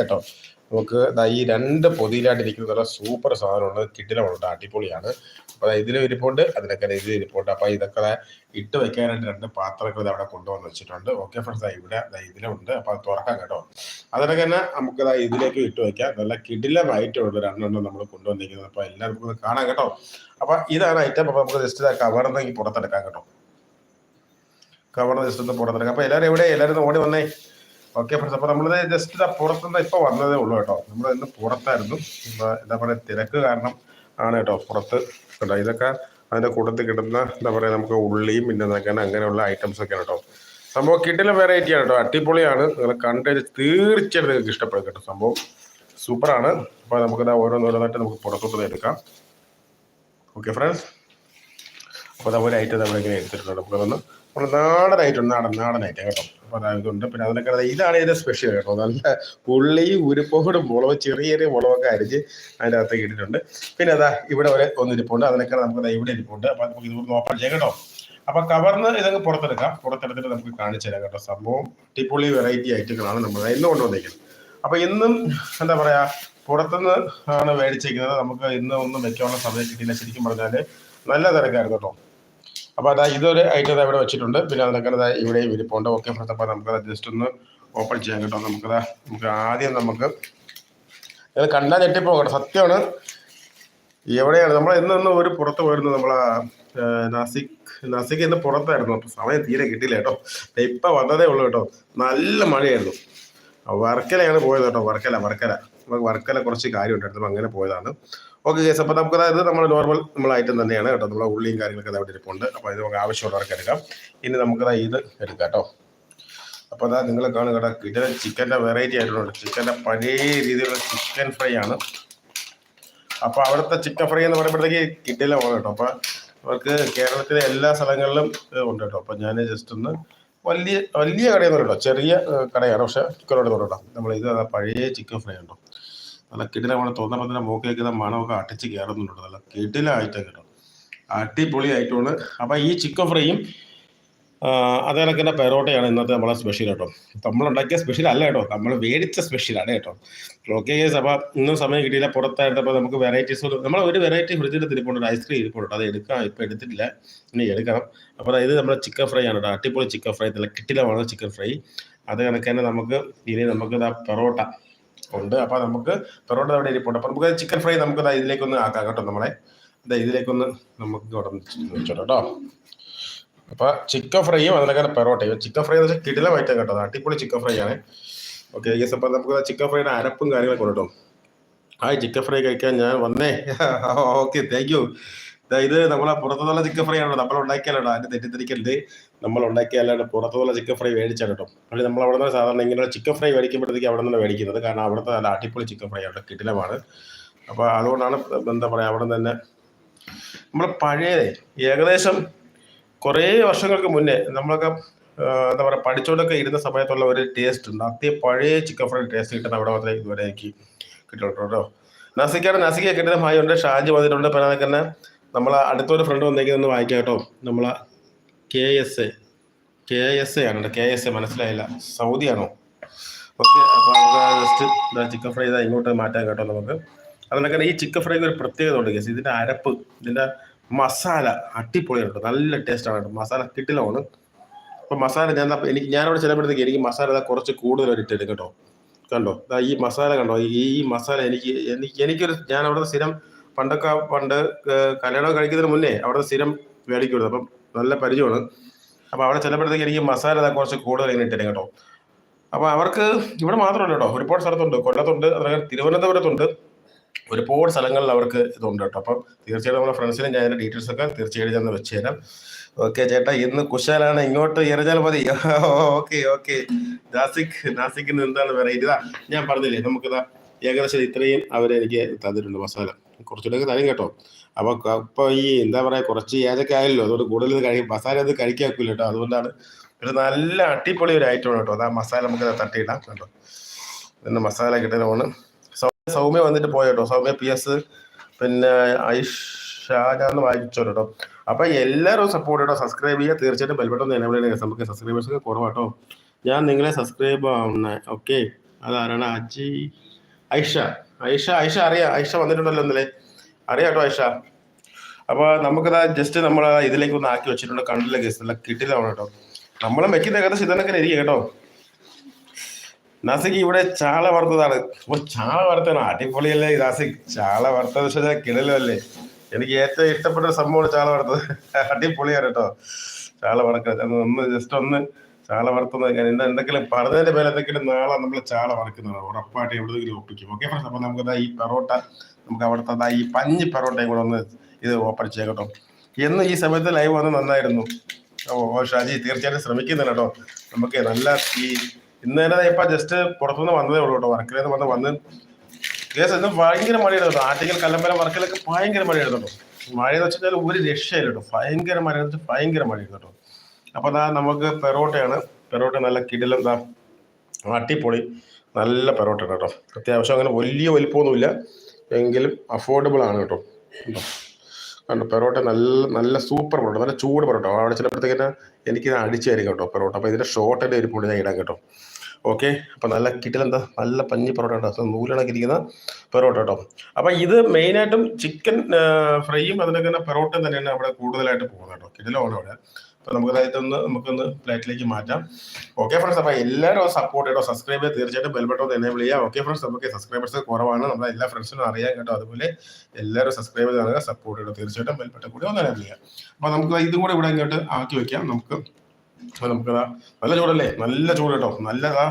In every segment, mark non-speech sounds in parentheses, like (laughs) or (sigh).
കേട്ടോ. നമുക്ക് ഈ രണ്ട് പൊതിയിലായിട്ടിരിക്കുന്ന നല്ല സൂപ്പർ സാധനമാണ്. കിട്ടിലുണ്ട് അടിപൊളിയാണ്. അപ്പോൾ ഇതിൽ ഇരിപ്പുണ്ട് അതിനൊക്കെ ഇതിൽ ഇരിപ്പുണ്ട് അപ്പോൾ ഇതൊക്കെ ഇട്ട് വെക്കാനായിട്ട് രണ്ട് പാത്രങ്ങൾ അവിടെ കൊണ്ടുവന്ന് വെച്ചിട്ടുണ്ട്. ഓക്കെ ഫ്രണ്ട്സ് ഇവിടെ ഇതിലുണ്ട്. അപ്പോൾ അത് തുറക്കാം കേട്ടോ. അതിനൊക്കെ തന്നെ നമുക്ക് ഇതിലേക്ക് ഇട്ട് വെക്കാം. നല്ല കിടിലമായിട്ടുള്ള രണ്ടെണ്ണം നമ്മൾ കൊണ്ടുവന്നിരിക്കുന്നത്. അപ്പോൾ എല്ലാവർക്കും കാണാം കേട്ടോ. അപ്പോൾ ഇതാണ് ഐറ്റം അപ്പോൾ നമുക്ക് ജസ്റ്റ് ഇതാ കവറിനെങ്കിൽ പുറത്തെടുക്കാം കേട്ടോ. കവറിന് ജസ്റ്റ് ഒന്ന് പുറത്തെടുക്കാം. അപ്പോൾ എല്ലാവരും എവിടെ? എല്ലാവരും ഓടി വന്നേ. ഓക്കെ ഫ്രണ്ട്സ് അപ്പോൾ നമ്മൾ ജസ്റ്റ് പുറത്തുനിന്ന് ഇപ്പോൾ വന്നതേ ഉള്ളൂ കേട്ടോ. നമ്മൾ ഇന്ന് പുറത്തായിരുന്നു. എന്താ പറയുക തിരക്ക് കാരണം ആണ് കേട്ടോ പുറത്ത്. കേട്ടോ ഇതൊക്കെ അതിന്റെ കൂട്ടത്തിൽ കിട്ടുന്ന എന്താ പറയുക നമുക്ക് ഉള്ളിയും പിന്നെ എന്തൊക്കെയാണ് അങ്ങനെയുള്ള ഐറ്റംസ് ഒക്കെയാണ് കേട്ടോ. സംഭവം കിട്ടില്ല വെറൈറ്റി ആണ് കേട്ടോ. അടിപൊളിയാണ്. നിങ്ങൾ കണ്ടു തീർച്ചയായിട്ടും നിങ്ങൾക്ക് ഇഷ്ടപ്പെടും കേട്ടോ സംഭവം. സൂപ്പറാണ് അപ്പോൾ നമുക്കിത് ഓരോന്നോരോന്നായിട്ട് നമുക്ക് പുറത്തോട്ട് എടുക്കാം. ഓക്കെ ഫ്രണ്ട്സ് അപ്പോൾ അത് ഒരു ഐറ്റം നമ്മൾ ഇങ്ങനെ എടുത്തിട്ടുണ്ട്. നമുക്കതൊന്ന് നമ്മൾ നാടൻ ഐറ്റം നാടൻ ഐറ്റം കേട്ടോ. അപ്പോൾ അതായത് ഇതുണ്ട് പിന്നെ അതിനൊക്കെ ഇതാണ് ഇതിന്റെ സ്പെഷ്യൽ കേട്ടോ. നല്ല ഉള്ളി ഉരുപ്പോടും മുളവ് ചെറിയ ചെറിയ മുളകൊക്കെ അരിഞ്ഞ് അതിന്റെ അകത്തേക്ക് ഇട്ടിട്ടുണ്ട്. പിന്നെ അതാ ഇവിടെ ഒരു ഒന്നിരിപ്പുണ്ട് അതിനൊക്കെ നമുക്ക് ഇവിടെ ഇരിപ്പുണ്ട്. അപ്പോൾ നമുക്ക് ഇതുകൊണ്ട് ഓപ്പൺ ചെയ്യാം കേട്ടോ. അപ്പോൾ കവർന്ന് ഇതങ്ങ് പുറത്തെടുക്കാം. പുറത്തെടുത്തിട്ട് നമുക്ക് കാണിച്ചു തരാം കേട്ടോ. സംഭവം അടിപൊളി വെറൈറ്റി ഐറ്റങ്ങളാണ് നമ്മൾ ഇന്ന് കൊണ്ടുവന്നിരിക്കുന്നത് അപ്പോൾ ഇന്നും എന്താ പറയാ പുറത്തുനിന്ന് ആണ് മേടിച്ചിരിക്കുന്നത്. നമുക്ക് ഇന്ന് ഒന്നും വെക്കാനുള്ള സമയം കിട്ടിയില്ല. ശരിക്കും പറഞ്ഞാൽ നല്ല തിരക്കായിരുന്നു കേട്ടോ. അപ്പോൾ അതാ ഇതൊരു ഐറ്റം ഇവിടെ വെച്ചിട്ടുണ്ട്. പിന്നെ അതിനൊക്കെ ദാ ഇവിടെയും ഇരിപ്പുണ്ട്. ഓക്കെ ഫ്രണ്ട്സ് അപ്പോൾ നമുക്ക് ജസ്റ്റ് ഒന്ന് ഓപ്പൺ ചെയ്യാൻ കേട്ടോ. നമുക്കത് നമുക്ക് ആദ്യം നമുക്ക് ഇത് കണ്ടാൽ ഞെട്ടിപ്പോകട്ടെ സത്യമാണ്. എവിടെയാണ്? നമ്മൾ ഇന്നൊന്നും ഒരു പുറത്ത് പോയിരുന്നു നമ്മൾ നാസിക് നാസിക് ഇന്ന് പുറത്തായിരുന്നു. അപ്പോൾ സമയം തീരെ കിട്ടിയില്ല കേട്ടോ. ഇപ്പം വന്നതേ ഉള്ളൂ കേട്ടോ. നല്ല മഴയായിരുന്നു. വർക്കലയാണ് പോയത് കേട്ടോ. വർക്കല വർക്കല. നമുക്ക് വർക്കല കുറച്ച് കാര്യമുണ്ടായിരുന്നു ഉണ്ടായിരുന്നു അങ്ങനെ പോയതാണ്. ഓക്കെ കേസ് അപ്പോൾ നമുക്ക് അതായത് നമ്മൾ നോർമൽ നമ്മൾ ഐറ്റം തന്നെയാണ് കേട്ടോ. നമ്മൾ ഉള്ളിയും കാര്യങ്ങളൊക്കെ ദാ ഇവിടെ ഇരിപ്പുണ്ട്. അപ്പോൾ ഇത് നമുക്ക് ആവശ്യമുള്ളവർക്ക് എടുക്കാം. ഇനി നമുക്ക് ദാ ഇത് എടുക്കാം കേട്ടോ. അപ്പോൾ അതാ നിങ്ങൾ കാണുക കേട്ടോ കിട്ടുന്ന ചിക്കന്റെ വെറൈറ്റി ആയിട്ടുണ്ട്. ചിക്കന്റെ പഴയ രീതിയിലുള്ള ചിക്കൻ ഫ്രൈ ആണ്. അപ്പോൾ അവിടുത്തെ ചിക്കൻ ഫ്രൈ എന്ന് പറയുമ്പോഴത്തേക്ക് കിട്ടില്ല പോകണം കേട്ടോ. അപ്പോൾ അവർക്ക് കേരളത്തിലെ എല്ലാ സ്ഥലങ്ങളിലും ഉണ്ട് കേട്ടോ. അപ്പോൾ ഞാൻ ജസ്റ്റ് ഒന്ന് വലിയ വലിയ കടയെന്ന് പറയട്ടോ ചെറിയ കടയാണ്. പക്ഷെ ചിക്കനോട് കേട്ടോ നമ്മൾ ഇത് പഴയ ചിക്കൻ ഫ്രൈ ഉണ്ടോ നല്ല കിടില മണം തോന്നുമ്പോൾ തന്നെ മൂക്ക് വയ്ക്കുന്ന മണമൊക്കെ അടിച്ച് കയറുന്നുണ്ട് നല്ല കിടിലായിട്ട് കിട്ടും അടിപൊളിയായിട്ടുണ്ട്. അപ്പോൾ ഈ ചിക്കൻ ഫ്രൈയും അതേ കണക്കിന്റെ പെറോട്ടയാണ് ഇന്നത്തെ നമ്മളെ സ്പെഷ്യൽ കേട്ടോ. നമ്മൾ ഉണ്ടാക്കിയ സ്പെഷ്യൽ അല്ല കേട്ടോ. നമ്മൾ മേടിച്ച സ്പെഷ്യലാണ് കേട്ടോ. ഓക്കെ കേസ് അപ്പോൾ ഇന്നും സമയം കിട്ടിയില്ല. പുറത്തായിട്ടപ്പോൾ നമുക്ക് വെറൈറ്റീസ് നമ്മൾ ഒരു വെറൈറ്റി ഫ്രിഡ്ജിൽ തിരിപ്പുണ്ട്. ഐസ്ക്രീം ഇരിപ്പുണ്ട്. അത് എടുക്കാം. ഇപ്പോൾ എടുത്തിട്ടില്ല. ഇനി എടുക്കണം. അപ്പോൾ ഇത് നമ്മുടെ ചിക്കൻ ഫ്രൈ ആണ് കേട്ടോ. അടിപൊളി ചിക്കൻ ഫ്രൈ നല്ല കിട്ടിലമാണ് ചിക്കൻ ഫ്രൈ അത് കണക്ക് തന്നെ നമുക്ക് ഇനി നമുക്ക് ഇതാ പെറോട്ട. ഉണ്ട്. അപ്പോൾ നമുക്ക് പെറോട്ട അവിടെ ഇരിപ്പുണ്ട്. അപ്പോൾ നമുക്ക് ചിക്കൻ ഫ്രൈ നമുക്ക് ഇതിലേക്കൊന്ന് ആക്കാം കേട്ടോ നമ്മളെ. അതെ ഇതിലേക്കൊന്ന് നമുക്ക് കേട്ടോ അപ്പോൾ ചിക്കൻ ഫ്രൈയും അതിനൊക്കെ പെറോട്ടയും. ചിക്കൻ ഫ്രൈ എന്ന് വെച്ചാൽ കിടിലം കേട്ടോ. അടിപൊളി ചിക്കൻ ഫ്രൈ ആണ്. ഓക്കെ യെസ് അപ്പോൾ നമുക്ക് ചിക്കൻ ഫ്രൈയുടെ അരപ്പും കാര്യങ്ങളൊക്കെ ഉണ്ട് കേട്ടോ ആ ചിക്കൻ ഫ്രൈ കഴിക്കാൻ ഞാൻ വന്നേ. ഓക്കെ താങ്ക് യു ഇത് നമ്മളെ പുറത്തുനിന്നുള്ള ചിക്കൻ ഫ്രൈ ആണോ നമ്മൾ ഉണ്ടാക്കിയാലോ അതിന്റെ തെറ്റിദ്ധരിക്കരുത്. നമ്മൾ ഉണ്ടാക്കിയാലാണ് പുറത്തുനിന്നുള്ള ചിക്കൻ ഫ്രൈ മേടിച്ചാണ് കേട്ടോ. അല്ലെങ്കിൽ നമ്മൾ അവിടെ നിന്ന് സാധാരണ ഇങ്ങനെയുള്ള ചിക്കൻ ഫ്രൈ മേടിക്കുമ്പോഴത്തേക്ക് അവിടെ നിന്ന് മേടിക്കുന്നത്. കാരണം അവിടുത്തെ നല്ല അടിപൊളി ചിക്കൻ ഫ്രൈ ആണ് കിടിലമാണ്. അപ്പോൾ അതുകൊണ്ടാണ് എന്താ പറയുക അവിടെ തന്നെ നമ്മൾ പഴയ ഏകദേശം കുറേ വർഷങ്ങൾക്ക് മുന്നേ നമ്മളൊക്കെ എന്താ പറയുക പഠിച്ചുകൊണ്ടൊക്കെ ഇരുന്ന സമയത്തുള്ള ഒരു ടേസ്റ്റ് ഉണ്ട്. അത്യ പഴയ ചിക്കൻ ഫ്രൈ ടേസ്റ്റ് കിട്ടുന്ന അവിടെ മാത്രമേ ഇതുവരെ കിട്ടുള്ളൂ കേട്ടോ. നസിക്കാണ് നാസിക്ക കിട്ടുന്ന ഭായുണ്ട് ഷാജി വന്നിട്ടുണ്ട്. പിന്നെ തന്നെ നമ്മൾ അടുത്തൊരു ഫ്രണ്ട് വന്നേക്കുന്നൊന്ന് വായിക്കാം കേട്ടോ. നമ്മൾ K S A K S A ആണ് കെ എസ് എ മനസ്സിലായില്ല. സൗദിയാണോ? ഓക്കെ അപ്പോൾ നമുക്ക് ജസ്റ്റ് ഇതാ ചിക്കൻ ഫ്രൈ ഇതാ ഇങ്ങോട്ട് മാറ്റാൻ കേട്ടോ നമുക്ക്. അതിനൊക്കെ ഈ ചിക്കൻ ഫ്രൈക്ക് ഒരു പ്രത്യേകത ഉണ്ട് കേസ് ഇതിന്റെ അരപ്പ് ഇതിന്റെ മസാല അടിപൊളിയാണ് നല്ല ടേസ്റ്റാണ് കേട്ടോ. മസാല കിട്ടിലാണ് അപ്പോൾ മസാല ഞാൻ എനിക്ക് ഞാനവിടെ ചിലപ്പോഴത്തേക്ക് എനിക്ക് മസാല കുറച്ച് കൂടുതൽ ഒരു ഇട്ടെടുക്കും കേട്ടോ. കണ്ടോ? ഈ മസാല കണ്ടോ? ഈ മസാല എനിക്ക് എനിക്ക് എനിക്കൊരു ഞാൻ സ്ഥിരം പണ്ടൊക്കെ പണ്ട് കല്യാണം കഴിക്കുന്നതിന് മുന്നേ അവിടെ സ്ഥിരം മേടിക്കുമായിരുന്നു. അപ്പം നല്ല പരിചയമാണ്. അപ്പോൾ അവിടെ ചിലപ്പോഴത്തേക്ക് എനിക്ക് മസാല കുറച്ച് കൂടുതൽ ഇങ്ങനെ ഇട്ടിരുന്നു കേട്ടോ. അപ്പോൾ അവർക്ക് ഇവിടെ മാത്രമല്ല കേട്ടോ. ഒരുപാട് സ്ഥലത്തുണ്ട്. കൊല്ലത്തുണ്ട് അതുപോലെ തിരുവനന്തപുരത്തുണ്ട്. ഒരുപാട് സ്ഥലങ്ങളിൽ അവർക്ക് ഇതുണ്ട് കേട്ടോ. അപ്പം തീർച്ചയായിട്ടും നമ്മുടെ ഫ്രണ്ട്സിനും ഞാൻ അതിന്റെ ഡീറ്റെയിൽസ് ഒക്കെ തീർച്ചയായിട്ടും ഞാൻ വെച്ച് തരാം ഓക്കെ ചേട്ടാ ഇന്ന് കുശാലാണ്. ഇങ്ങോട്ട് എറിഞ്ഞാൽ മതി. (laughs) Okay okay. നാസിക് നാസിക്കിന് എന്താണ് വെറൈറ്റി ഇതാ ഞാൻ പറഞ്ഞില്ലേ നമുക്കിതാ ഏകദേശം ഇത്രയും അവരെനിക്ക് തന്നിട്ടുണ്ട് മസാല. കുറച്ചുകൂടെ തരും കേട്ടോ. അപ്പൊ ക- ഇപ്പൊ ഈ എന്താ പറയാ കുറച്ച് ഏതൊക്കെ ആയല്ലോ അതുകൊണ്ട് കൂടുതൽ കഴിക്കും മസാല അത് കഴിക്കാക്കൂല കേട്ടോ. അതുകൊണ്ടാണ് ഒരു നല്ല അടിപൊളി ഒരു ഐറ്റമാണ് കേട്ടോ. അതാ മസാല നമുക്ക് തട്ടിയിടാം കേട്ടോ. പിന്നെ മസാല കിട്ടുന്ന സൗമ്യ വന്നിട്ട് പോയ കേട്ടോ? സൗമ്യ പി എസ് പിന്നെ ഐഷാജാന്ന് വായിച്ചോ കേട്ടോ. അപ്പൊ എല്ലാവരും സപ്പോർട്ട് കേട്ടോ സബ്സ്ക്രൈബ് ചെയ്യുക തീർച്ചയായിട്ടും ബെൽബട്ടൺ എനേബിൾ നമുക്ക് സബ്സ്ക്രൈബേഴ്സ് ഒക്കെ കുറവാട്ടോ ഞാൻ നിങ്ങളെ സബ്സ്ക്രൈബ് ആവുന്ന ഓക്കെ. അതാരാണ്? അജി ഐഷ. ഐഷ ഐഷ അറിയാം ഐഷ വന്നിട്ടുണ്ടല്ലോ ഇന്നലെ. അറിയാട്ടോ ഐഷ. അപ്പൊ നമുക്കത് ജസ്റ്റ് നമ്മൾ ഇതിലേക്ക് ഒന്ന് ആക്കി വെച്ചിട്ടുണ്ട്. കണ്ടില്ല കേസ് കിട്ടിയതാണ് കേട്ടോ. നമ്മളെ വെക്കുന്ന ഏകദേശം ഇതണക്കെ ഇരിക്കും കേട്ടോ. നാസിക്ക് ഇവിടെ ചാള വറുത്തതാണ്. ഓ ചാള വറുത്താണ് അടിപൊളിയല്ലേ നാസിക്. ചാള വറുത്തത് വെച്ചാൽ കിടലല്ലേ. എനിക്ക് ഏറ്റവും ഇഷ്ടപ്പെട്ട സംഭവമാണ് ചാള വറുത്തത്. അടിപൊളിയാണ് കേട്ടോ. ചാള വറുക്കുന്നത് ഒന്ന് ജസ്റ്റ് ഒന്ന് ചാള വറുത്തുന്നത് ഞാൻ എന്താ എന്തെങ്കിലും പറഞ്ഞതിന്റെ പേര് എന്തെങ്കിലും നാളെ നമ്മൾ ചാള വറുക്കുന്നതാണ്. ഉറപ്പായിട്ട് എവിടെയെങ്കിലും ഒപ്പിക്കും. ഓക്കെ ഫ്രണ്ട്സ് അപ്പൊ നമുക്ക് ഈ പെറോട്ട നമുക്ക് അവിടുത്തെ ഈ പഞ്ഞി പെറോട്ടയും കൂടെ ഒന്ന് ഇത് ഓപ്പൺ ചെയ്യാം കേട്ടോ. എന്ന് ഈ സമയത്ത് ലൈവ് വന്ന് നന്നായിരുന്നു. ഓ ഷാജി തീർച്ചയായിട്ടും ശ്രമിക്കുന്നുണ്ട് കേട്ടോ. നമുക്ക് നല്ല ഈ ഇന്ന് തന്നെ ഇപ്പൊ ജസ്റ്റ് പുറത്തുനിന്ന് വന്നതേ ഉള്ളൂ കേട്ടോ. വർക്കിൽ നിന്ന് വന്ന് വന്ന് കേസ് ഇന്ന് ഭയങ്കര മഴയാണ് കേട്ടോ. ആറ്റിക്കൽ കല്ലമ്പലം വർക്കിലൊക്കെ ഭയങ്കര മഴയാണ് കേട്ടോ. മഴ എന്ന് വെച്ചാൽ ഒരു രക്ഷയില്ല കേട്ടോ. ഭയങ്കര മഴ ഭയങ്കര മഴയാണ് കേട്ടോ. അപ്പൊ ദാ നമുക്ക് പെറോട്ടയാണ്. പെറോട്ട നല്ല കിടിലം ദാ അട്ടിപ്പൊളി നല്ല പെറോട്ട കേട്ടോ. അത്യാവശ്യം അങ്ങനെ വലിയ വലിപ്പമൊന്നുമില്ല. എങ്കിലും അഫോർഡബിൾ ആണ് കേട്ടോ. കണ്ടോ പെറോട്ട നല്ല നല്ല സൂപ്പർ പെറോട്ട നല്ല ചൂട് പെറോട്ട. അവിടെ ചിലപ്പോഴത്തേക്കിനെ എനിക്ക് അടിച്ചായിരിക്കും കേട്ടോ പെറോട്ട. അപ്പോൾ ഇതിന്റെ ഷോർട്ടിന്റെ ഇരിപ്പുണ്ട് ഞാൻ ഇടാം കേട്ടോ. ഓക്കെ അപ്പോൾ നല്ല കിട്ടിലെന്താ നല്ല പഞ്ഞി പൊറോട്ട കേട്ടോ. നൂലിണക്കിരിക്കുന്ന പെറോട്ട കേട്ടോ. അപ്പോൾ ഇത് മെയിനായിട്ടും ചിക്കൻ ഫ്രൈയും അതിനൊക്കെ പെറോട്ടയും തന്നെയാണ് അവിടെ കൂടുതലായിട്ട് പോകുന്നത് കേട്ടോ. കിടിലാണ് അവിടെ. അപ്പോൾ നമുക്ക് ഇതൊന്ന് നമുക്കൊന്ന് പ്ലേറ്റിലേക്ക് മാറ്റാം. ഓക്കെ ഫ്രണ്ട്സ് അപ്പോൾ എല്ലാവരും സപ്പോർട്ട് ചെയ്തോ സബ്സ്ക്രൈബ് ചെയ്ത് തീർച്ചയായിട്ടും ബെൽബട്ടൺ ഒന്ന് എനേബിൾ ചെയ്യാം ഓക്കെ ഫ്രണ്ട്സ് നമുക്ക് സബ്സ്ക്രൈബേഴ്സ് കുറവാണ്. നമ്മുടെ എല്ലാ ഫ്രണ്ട്സിനും അറിയാം കേട്ടോ. അതുപോലെ എല്ലാവരും സബ്സ്ക്രൈബ് ചെയ്ത് സപ്പോർട്ട് ചെയ്തോ തീർച്ചയായിട്ടും ബെൽബട്ടൺ കൂടി ഒന്ന് എനേബിൾ ചെയ്യാം അപ്പോൾ നമുക്ക് ഇതും കൂടെ ഇവിടെ ഇങ്ങോട്ട് ആക്കി വെക്കാം. നമുക്ക് നമുക്ക് നല്ല ചൂടല്ലേ? നല്ല ചൂട് കേട്ടോ. നല്ലതാ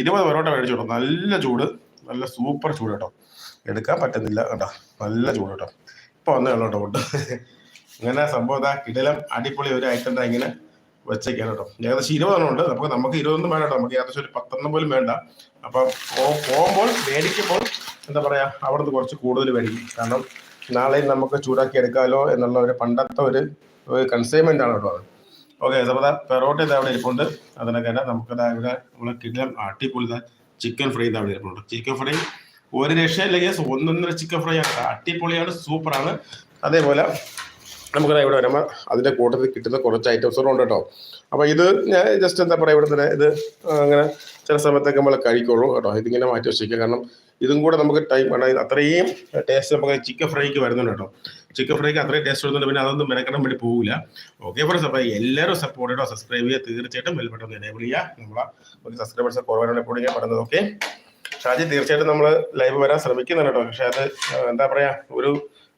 ഇരുപത് പൊറോട്ട മേടിച്ചു കേട്ടോ. നല്ല ചൂട്. നല്ല സൂപ്പർ ചൂട് കേട്ടോ. എടുക്കാൻ പറ്റുന്നില്ല. കേട്ടോ നല്ല ചൂട് കേട്ടോ. ഇപ്പൊ വന്നു കേട്ടോ ഇങ്ങനെ സംഭവം ഇതാ കിടലം അടിപൊളി ഒരു ഐറ്റം ഇങ്ങനെ വെച്ചേക്കാണ് കേട്ടോ. ഏകദേശം ഇരുപതെണ്ണം ഉണ്ട്. നമുക്ക് നമുക്ക് ഇരുപതൊന്നും വേണ്ട കേട്ടോ. നമുക്ക് ഏകദേശം ഒരു പത്തെണ്ണം പോലും വേണ്ട. അപ്പൊ പോകുമ്പോൾ മേടിക്കുമ്പോൾ എന്താ പറയാ അവിടുന്ന് കുറച്ച് കൂടുതൽ മേടിക്കും. കാരണം നാളെ നമുക്ക് ചൂടാക്കി എടുക്കാമല്ലോ എന്നുള്ള ഒരു പണ്ടത്തെ ഒരു കൺസൈൻമെന്റ് ആണ് കേട്ടോ അത്. ഓക്കെ അപ്പോൾ പെറോട്ട ഇത് ഇരിപ്പുണ്ട്. അതിനൊക്കെ നമുക്ക് ഇവിടെ നമ്മളെ കിടലം അടിപൊളി ചിക്കൻ ഫ്രൈ ഇത് ഇരിപ്പുണ്ട്. ചിക്കൻ ഫ്രൈ ഒരു രക്ഷയില്ല കേസ് ഒന്നൊന്നര ചിക്കൻ ഫ്രൈ ആണ്. അടിപൊളിയാണ് സൂപ്പറാണ് അതേപോലെ നമുക്ക് ഇവിടെ വരുമ്പോൾ അതിന്റെ കൂട്ടത്തിൽ കിട്ടുന്ന കുറച്ച് ഐറ്റംസ് ഉണ്ട് കേട്ടോ. അപ്പോൾ ഇത് ഞാൻ ജസ്റ്റ് എന്താ പറയുക ഇവിടെ തന്നെ ഇത് അങ്ങനെ ചില സമയത്തൊക്കെ നമ്മൾ കഴിക്കുള്ളൂ കേട്ടോ. ഇതിങ്ങനെ മാറ്റി വെച്ചിരിക്കുക കാരണം ഇതും കൂടെ നമുക്ക് ടൈം വേണം അത്രയും ടേസ്റ്റ് നമുക്ക് ചിക്കൻ ഫ്രൈക്ക് വരുന്നുണ്ട് കേട്ടോ. ചിക്കൻ ഫ്രൈക്ക് അത്രയും ടേസ്റ്റ് വരുന്നുണ്ട്. പിന്നെ അതൊന്നും മെനക്കെടാൻ വേണ്ടി പോകില്ല ഓക്കെ ഫ്രണ്ട്സ് അപ്പോൾ എല്ലാവരും സപ്പോർട്ട് ചെയ്തോ സബ്സ്ക്രൈബ് ചെയ്യുക. തീർച്ചയായിട്ടും ബെൽബട്ടൺ എനേബിൾ ചെയ്യുക. നമ്മളെ സബ്സ്ക്രൈബേഴ്സ് കുറവാണ് എപ്പോഴും ഞാൻ പറയുന്നത് ഓക്കെ ഷാജി തീർച്ചയായിട്ടും നമ്മൾ ലൈവ് വരാൻ ശ്രമിക്കുന്നുണ്ട് കേട്ടോ. പക്ഷേ അത് എന്താ പറയുക ഒരു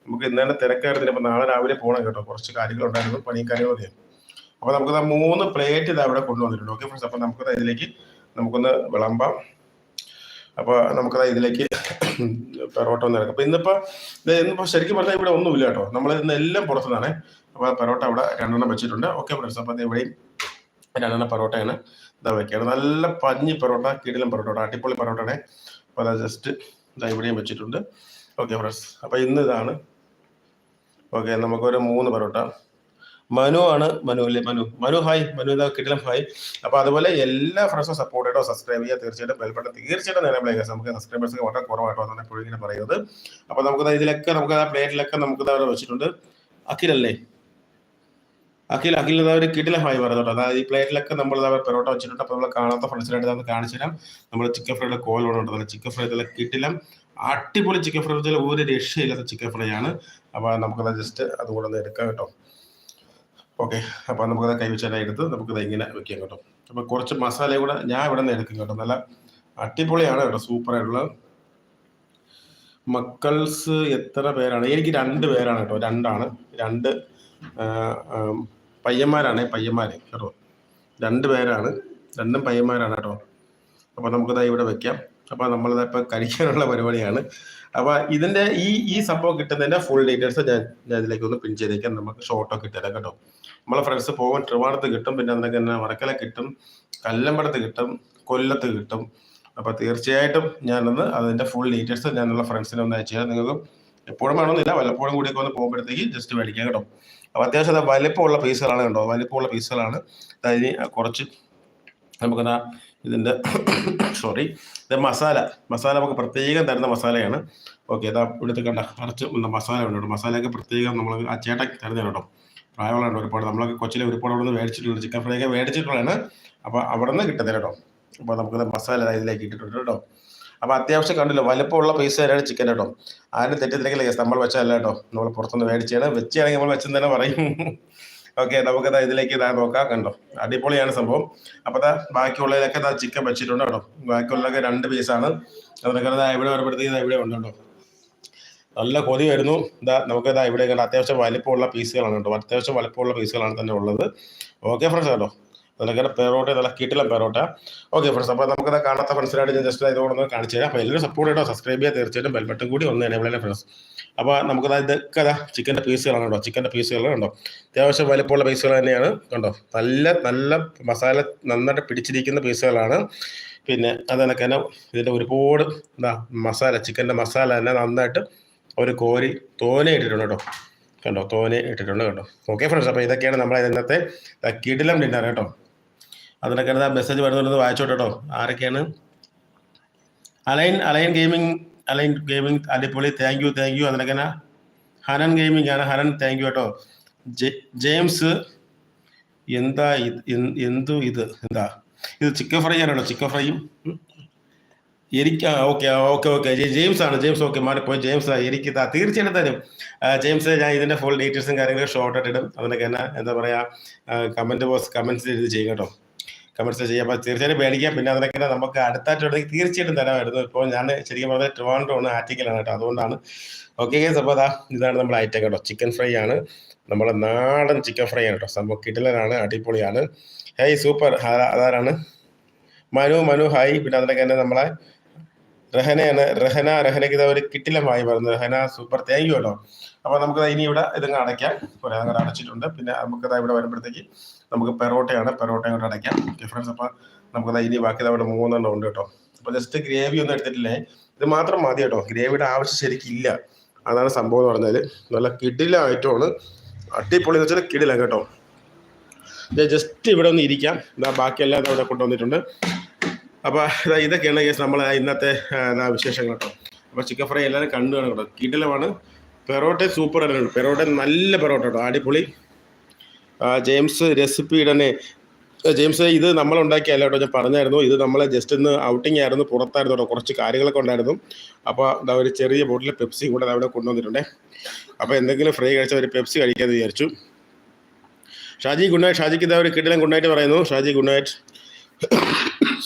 നമുക്ക് ഇന്നലെ തിരക്കായിരുന്നു ഇപ്പം നാളെ രാവിലെ പോകണം കേട്ടോ. കുറച്ച് കാര്യങ്ങളുണ്ടായിരുന്നു പണി കാര്യങ്ങളൊക്കെ അപ്പോൾ നമുക്ക് മൂന്ന് പ്ലേറ്റ് ഇത് അവിടെ കൊണ്ടുവന്നിട്ടുണ്ട്. ഓക്കെ ഫ്രണ്ട്സ് അപ്പോൾ നമുക്ക് ദാ ഇതിലേക്ക് നമുക്കൊന്ന് വിളമ്പാം. അപ്പോൾ നമുക്കത് ഇതിലേക്ക് പെറോട്ട ഒന്ന് ഇറക്കാം. അപ്പോൾ ഇന്നിപ്പോൾ ഇന്നിപ്പോൾ ശരിക്കും പറഞ്ഞാൽ ഇവിടെ ഒന്നുമില്ല കേട്ടോ. നമ്മൾ ഇന്ന് എല്ലാം പുറത്തുനിന്നാണ്. അപ്പോൾ പെറോട്ട അവിടെ രണ്ടെണ്ണം വെച്ചിട്ടുണ്ട്. ഓക്കെ ഫ്രണ്ട്സ് അപ്പോൾ ഇവിടെയും രണ്ടെണ്ണം പെറോട്ടയാണ് ഇതാ വെക്കുകയാണ് നല്ല പഞ്ഞി പെറോട്ട കിടിലം പെറോട്ട. അടിപൊളി പെറോട്ടയാണ്. അപ്പോൾ അത് ജസ്റ്റ് ഇതാ ഇവിടെയും വെച്ചിട്ടുണ്ട്. ഓക്കെ ഫ്രണ്ട്സ് അപ്പോൾ ഇന്ന് ഇതാണ് ഓക്കെ നമുക്കൊരു മൂന്ന് പൊറോട്ട മനു ആണ് മനു അല്ലേ? മനു. മനു ഹായ് മനു ഇതാ കിടിലം ഹായ് അപ്പൊ അതുപോലെ എല്ലാ ഫ്രണ്ട്സും സപ്പോർട്ട് ചെയ്തോ സബ്സ്ക്രൈബ് ചെയ്യുക തീർച്ചയായിട്ടും ബെൽ ബട്ടൺ തീർച്ചയായിട്ടും നേരം ചെയ്യുക നമുക്ക് സബ്സ്ക്രൈബേഴ്സ് വളരെ കുറവായിട്ടോ എന്നാണ് എപ്പോഴും ഇങ്ങനെ പറയുന്നത്. അപ്പൊ നമുക്ക് ഇതിലൊക്കെ നമുക്ക് ആ പ്ലേറ്റിലൊക്കെ നമുക്ക് അവിടെ വെച്ചിട്ടുണ്ട്. അഖിലല്ലേ അഖിൽ അഖിൽ ഒരു കിടിലം ഹായ് പറയുന്നുണ്ട് അതായത് ഈ പ്ലേറ്റിലൊക്കെ നമ്മൾ ഇതാ പെറോട്ട വെച്ചിട്ടുണ്ട്. അപ്പൊ നമ്മൾ കാണാത്ത ഫ്രണ്ട്സിനായിട്ട് നമ്മൾ കാണിച്ചു തരാം. നമ്മൾ ചിക്കൻ ഫ്രൈയുടെ നല്ല ചിക്കൻ ഫ്രൈ കിട്ടിലും അടിപൊളി ചിക്കൻ ഫ്രൈ വെച്ചാൽ ഒരു രക്ഷയില്ലാത്ത ചിക്കൻ ഫ്രൈ ആണ്. അപ്പോൾ നമുക്കത് ജസ്റ്റ് അതുകൂടെ ഒന്ന് എടുക്കാം കേട്ടോ. ഓക്കെ അപ്പോൾ നമുക്കത് കൈവച്ചാലായി എടുത്ത് നമുക്കത് ഇങ്ങനെ വെക്കാം കേട്ടോ. അപ്പോൾ കുറച്ച് മസാല കൂടെ ഞാൻ ഇവിടെ നിന്ന് എടുക്കും കേട്ടോ. നല്ല അടിപൊളിയാണ് കേട്ടോ സൂപ്പർ ആയിട്ടുള്ള. മക്കൾസ് എത്ര പേരാണ്? എനിക്ക് രണ്ട് പേരാണ് കേട്ടോ രണ്ടാണ്. രണ്ട് പയ്യന്മാരാണ് പയ്യന്മാർ കേട്ടോ. രണ്ട് പേരാണ് രണ്ടും പയ്യന്മാരാണ് കേട്ടോ. അപ്പോൾ നമുക്കത് ഇവിടെ വെക്കാം. അപ്പോൾ നമ്മളിത് ഇപ്പൊ കഴിക്കാനുള്ള പരിപാടിയാണ്. അപ്പോൾ ഇതിന്റെ ഈ ഈ സംഭവം കിട്ടുന്നതിന്റെ ഫുൾ ഡീറ്റെയിൽസ് ഞാൻ ഞാൻ ഇതിലേക്ക് ഒന്ന് പിൻ ചെയ്തേക്കാം. നമുക്ക് ഷോർട്ടൊക്കെ കിട്ടില്ല കേട്ടോ. നമ്മളെ ഫ്രണ്ട്സ് പോകാൻ ട്രിവാണത്ത് കിട്ടും പിന്നെ അന്നൊക്കെ തന്നെ വടക്കല കിട്ടും കല്ലമ്പടത്ത് കിട്ടും കൊല്ലത്ത് കിട്ടും. അപ്പോൾ തീർച്ചയായിട്ടും ഞാനൊന്ന് അതിന്റെ ഫുൾ ഡീറ്റെയിൽസ് ഞാനുള്ള ഫ്രണ്ട്സിനെ ഒന്ന് അയച്ചു തരാം. നിങ്ങൾക്ക് എപ്പോഴും വേണമെന്നില്ല വല്ലപ്പോഴും കൂടിയൊക്കെ ഒന്ന് പോകുമ്പോഴത്തേക്ക് ജസ്റ്റ് മേടിക്കാം കേട്ടോ. അപ്പോൾ അത്യാവശ്യം അത് വലിപ്പമുള്ള പീസുകളാണ് കേട്ടോ വലിപ്പമുള്ള പീസുകളാണ് അതിന് കുറച്ച് നമുക്കെന്താ ഇതിന്റെ സോറി (coughs) ഇത് മസാല. മസാല നമുക്ക് പ്രത്യേകം തരുന്ന മസാലയാണ്. ഓക്കെ ഇതാ ഇവിടുത്തെ കണ്ട കുറച്ച് മസാല ഉണ്ട് മസാലയൊക്കെ പ്രത്യേകം നമ്മൾ ആ ചേട്ടൻ തരുന്നതാണ് കേട്ടോ. പ്രായമുള്ള ഒരുപാട് നമ്മളൊക്കെ കൊച്ചിലെ ഒരുപാട് അവിടെ നിന്ന് മേടിച്ചിട്ടുണ്ട്. ചിക്കൻ ഫ്രൈ ഒക്കെ മേടിച്ചിട്ടുള്ളതാണ്. അപ്പോൾ അവിടെ നിന്ന് കിട്ടുന്നത് കേട്ടോ. അപ്പോൾ നമുക്കത് മസാല ഇതിലേക്ക് ഇട്ടിട്ടുണ്ട് കേട്ടോ. അപ്പോൾ അത്യാവശ്യം കണ്ടില്ല വലുപ്പമുള്ള പൈസ തന്നെയാണ് ചിക്കൻ കേട്ടോ. ആരും തെറ്റിദ്ധരിക്കില്ല നമ്മൾ വെച്ചല്ല കേട്ടോ. നമ്മൾ പുറത്തുനിന്ന് മേടിച്ചാണ് വെച്ചാണെങ്കിൽ നമ്മൾ വെച്ചെന്ന് തന്നെ പറയും. ഓക്കെ നമുക്കത് ഇതിലേക്ക് ഇതാ നോക്കാം. കണ്ടോ? അടിപൊളിയാണ് സംഭവം. അപ്പോൾ ദാ ബാക്കിയുള്ളതിലൊക്കെ ഇതാ ചിക്കൻ വെച്ചിട്ടുണ്ട് കേട്ടോ. ബാക്കിയുള്ളതൊക്കെ രണ്ട് പീസാണ് അതിനൊക്കെ ദാ ഇവിടെ വരുമ്പോഴത്തേക്ക് ഇവിടെ ഉണ്ട് കേട്ടോ. നല്ല കൊതി വരുന്നു. ഇതാ നമുക്ക് ഇതാ ഇവിടെ കണ്ട അത്യാവശ്യം വലിപ്പമുള്ള പീസുകളാണ് കേട്ടോ. അത്യാവശ്യം വലിപ്പമുള്ള പീസുകളാണ് തന്നെ ഉള്ളത്. ഓക്കെ ഫ്രണ്ട്സ് കേട്ടോ. അതിനൊക്കെ പെറോട്ട നല്ല കിട്ടില്ല പെറോട്ട. ഓക്കെ ഫ്രണ്ട്സ് അപ്പോൾ നമുക്കത് കാണാത്ത ഫ്രണ്ട്സിനായിട്ട് ഞാൻ ജസ്റ്റ് ഇതോടൊന്ന് കാണിച്ചു തരാം അപ്പോൾ എല്ലാവരും സപ്പോർട്ട് ചെയ്തോ സബ്സ്ക്രൈബ് ചെയ്യുക തീർച്ചയായിട്ടും ബെൽബട്ടൺ കൂടി ഒന്ന് ചെയ്യണം ഫ്രണ്ട്സ് അപ്പോൾ നമുക്ക് ഇതൊക്കെ അതാ ചിക്കന്റെ പീസുകളാണ് കണ്ടോ? ചിക്കന്റെ പീസുകൾ കണ്ടോ? അത്യാവശ്യം വലിപ്പമുള്ള പീസുകൾ തന്നെയാണ് കണ്ടോ? നല്ല നല്ല മസാല നന്നായിട്ട് പിടിച്ചിരിക്കുന്ന പീസുകളാണ് പിന്നെ അതെനക്ക് തന്നെ ഇതിന്റെ ഒരുപാട് എന്താ മസാല ചിക്കന്റെ മസാല തന്നെ നന്നായിട്ട് ഒരു കോരി തോനെ ഇട്ടിട്ടുണ്ട് കേട്ടോ. കണ്ടോ? തോനെ ഇട്ടിട്ടുണ്ട് കേട്ടോ ഓക്കെ ഫ്രണ്ട്സ് അപ്പോൾ ഇതൊക്കെയാണ് നമ്മളെ ഇന്നത്തെ കിടിലം ഡിന്നർ കേട്ടോ. അതിനൊക്കെ മെസ്സേജ് വരുന്നുണ്ടെന്ന് വായിച്ചോട്ടെ ആരൊക്കെയാണ്? Alain Alain gaming Alain gaming അടിപൊളി. താങ്ക് യു താങ്ക് യു അതിനകന ഹനൻ ഗെയിമിംഗ് ആണ്. ഹനൻ താങ്ക് യു കേട്ടോ. ജെയിംസ് എന്താ ഇത് എന്ത് ഇത്? എന്താ? ഇത് ചിക്കൻ ഫ്രൈ ആണോ ചിക്കൻ ഫ്രൈയും. എനിക്ക് ഓക്കെ ഓക്കെ ഓക്കെ ജെയിംസ് ആണ് ജെയിംസ് ഓക്കെ മാറിപ്പോയി ജെയിംസ് എനിക്ക് ഇതാ തീർച്ചയായിട്ടും തരും. ജെയിംസ് ഞാൻ ഇതിന്റെ ഫുൾ ഡീറ്റെയിൽസും കാര്യങ്ങളും ഷോർട്ട് ആയിട്ട് ഇടും. അതിനൊക്കെ എന്നാ എന്താ പറയാ കമന്റ് ബോക്സ് കമന്റ്സ് എഴുതി ചെയ്യും കേട്ടോ. കമന്റ്സ് ചെയ്യാം അപ്പോൾ തീർച്ചയായിട്ടും മേടിക്കാം പിന്നെ അതിനൊക്കെ നമുക്ക് അടുത്തായിട്ടുണ്ടെങ്കിൽ തീർച്ചയായിട്ടും തരാമായിരുന്നു ഇപ്പോൾ ഞാൻ ശരിക്കും പറഞ്ഞാൽ ട്രിവാൻഡ്രോണ് ആറ്റിക്കലാണ് കേട്ടോ. അതുകൊണ്ടാണ്. ഓക്കെ ഗേസ് അപ്പോൾ അതാ ഇതാണ് നമ്മുടെ ഐറ്റം കേട്ടോ. ചിക്കൻ ഫ്രൈ ആണ്. നമ്മുടെ നാടൻ ചിക്കൻ ഫ്രൈ ആണ് കേട്ടോ. സംഭവം കിടലനാണ് അടിപൊളിയാണ്. ഹേയ് സൂപ്പർ അതാരാണ്? മനു മനു ഹായ് പിന്നെ അതിനൊക്കെ തന്നെ നമ്മളെ റഹനയാണ് റഹന റഹനയ്ക്ക് ഇതാ ഒരു കിട്ടിലമായി പറഞ്ഞു റഹന സൂപ്പർ താങ്ക് യു കേട്ടോ. അപ്പൊ നമുക്ക് ഇനി ഇവിടെ ഇതങ്ങ് അടയ്ക്കാം പോലെ അങ്ങനെ അടച്ചിട്ടുണ്ട്. പിന്നെ നമുക്കതാ ഇവിടെ വരുമ്പോഴത്തേക്ക് നമുക്ക് പെറോട്ടയാണ്. പെറോട്ട ഇങ്ങോട്ട് അടയ്ക്കാം. ഫ്രണ്ട്സ് അപ്പൊ നമുക്ക് ഇനി ബാക്കി അവിടെ മൂന്നെണ്ണം ഉണ്ട് കേട്ടോ. അപ്പോൾ ജസ്റ്റ് ഗ്രേവി ഒന്നും എടുത്തിട്ടില്ലേ? ഇത് മാത്രം മതി കേട്ടോ. ഗ്രേവിയുടെ ആവശ്യം ശരിക്കും ഇല്ല. അതാണ് സംഭവം എന്ന് പറഞ്ഞാൽ നല്ല കിടിലായിട്ടുമാണ് അട്ടിപ്പൊളി എന്ന് വെച്ചാൽ കിടില കേട്ടോ. ജസ്റ്റ് ഇവിടെ ഒന്ന് ഇരിക്കാം. ഇതാ ബാക്കിയെല്ലാം അവിടെ കൊണ്ടുവന്നിട്ടുണ്ട്. അപ്പോൾ ഇതാ ഇതൊക്കെയാണ് കേസ് നമ്മളെ ഇന്നത്തെ വിശേഷങ്ങൾ കേട്ടോ. അപ്പോൾ ചിക്കൻ ഫ്രൈ എല്ലാവരും കണ്ടു കാണും കേട്ടോ. കിടിലമാണ്. പെറോട്ട സൂപ്പർ ആയിട്ടുണ്ട്. പെറോട്ട നല്ല പെറോട്ട കേട്ടോ. അടിപൊളി. ജെയിംസ് റെസിപ്പി ഇടനെ ജെയിംസ് ഇത് നമ്മൾ ഉണ്ടാക്കിയല്ലോ കേട്ടോ ഞാൻ പറഞ്ഞായിരുന്നു. ഇത് നമ്മളെ ജസ്റ്റ് ഇന്ന് ഔട്ടിംഗ് ആയിരുന്നു പുറത്തായിരുന്നു കേട്ടോ കുറച്ച് കാര്യങ്ങളൊക്കെ ഉണ്ടായിരുന്നു. അപ്പോൾ ഇതാ ഒരു ചെറിയ ബോട്ടിൽ പെപ്സി കൂടെ അവിടെ കൊണ്ടുവന്നിട്ടുണ്ടേ. അപ്പോൾ എന്തെങ്കിലും ഫ്രൈ കഴിച്ചാൽ ഒരു പെപ്സി കഴിക്കാമെന്ന് വിചാരിച്ചു. ഷാജി ഗുഡ് നൈറ്റ് ഷാജിക്ക് ഇതാ ഒരു കിടിലം ഗുഡ് നൈറ്റ് പറയുന്നു. Shaji good night